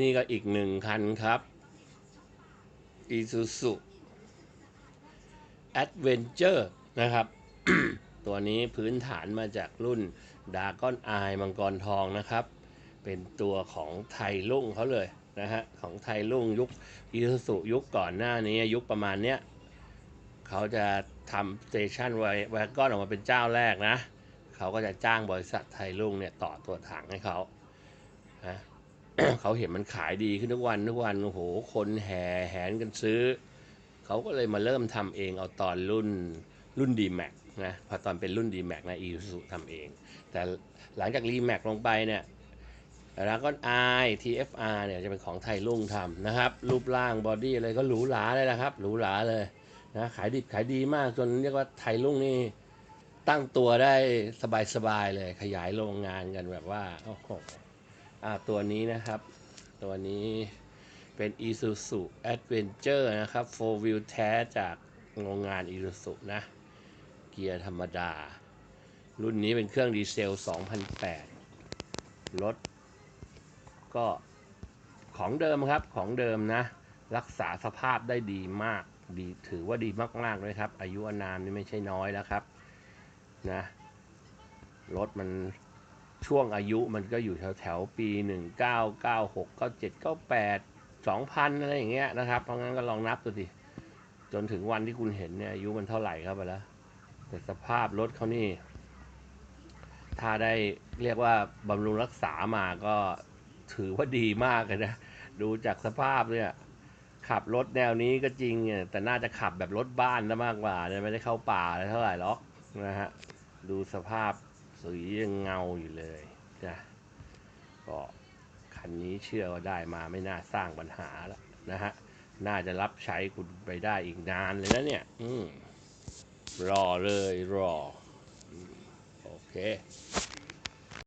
นี่ก็อีกหนึ่งคันครับ Isuzu Adventure นะครับ ตัวนี้พื้นฐานมาจากรุ่นดาก้อนอายมังกรทองนะครับ เป็นตัวของไทยลุ่งเขาเลยนะฮะ ของไทยลุ่งยุค Isuzu ยุคก่อนหน้านี้ยุคประมาณเนี้ยเขาจะทำสเตชันไวแวกอนออกมาเป็นเจ้าแรกนะ เขาก็จะจ้างบริษัทไทยรุ่งเนี่ยต่อตัวถังให้เขานะ เขาเห็นมันขายดีขึ้นทุกวันทุกวันโอ้โหคนแห่แหนกันซื้อ เขาก็เลยมาเริ่มทำเองเอาตอนรุ่นรุ่น d m a x นะพอตอนเป็นรุ่น d m a x นะ i s u ทำเอง แต่หลังจากรีแม็กลงไปเนี่ยแล้วก็ i TFR เนี่ยจะเป็นของไทยรุ่งทำนะครับ รูปร่างบอดี้อะไรก็หรูหราเลยนะครับหรูหราเลยนะขายดิบขายดีมากจนเรียกว่าไทยรุ่งนี่ตั้งตัวได้สบายๆเลยขยายโรงงานกันแบบว่าโอ้โหอ่า ตัวนี้นะครับ ตัวนี้เป็น Isuzu Adventure นะครับ 4 wheel แท้จากโรงงาน Isuzu นะ เกียร์ธรรมดา รุ่นนี้เป็นเครื่องดีเซล 2008 รถ ก็ของเดิมครับ ของเดิมนะ รักษาสภาพได้ดีมาก ดีถือว่าดีมากๆเลยครับ อายุอานามนี่ไม่ใช่น้อยแล้วครับ นะ รถมัน ช่วงอายุมันก็อยู่แถวแถวๆปี 1996 97 98 2000อะไรอย่างเงี้ยนะครับ เพราะงั้นก็ลองนับดูดิจนถึงวันที่คุณเห็นเนี่ยอายุมันเท่าไหร่ครับไปแล้ว แต่สภาพรถเขานี่ ถ้าได้เรียกว่าบำรุงรักษามาก็ถือว่าดีมากเลยนะ ดูจากสภาพเนี่ยขับรถแนวนี้ก็จริงเนี่ยแต่น่าจะขับแบบรถบ้านซะมากกว่าเนี่ยไม่ได้เข้าป่าอะไรเท่าไหร่หรอกนะฮะดูสภาพ สียังเงาอยู่เลยนะก็คันนี้เชื่อว่าได้มาไม่น่าสร้างปัญหาแล้วนะฮะ น่าจะรับใช้คุณไปได้อีกนานเลยนะเนี่ย อืมรอเลยรอ โอเค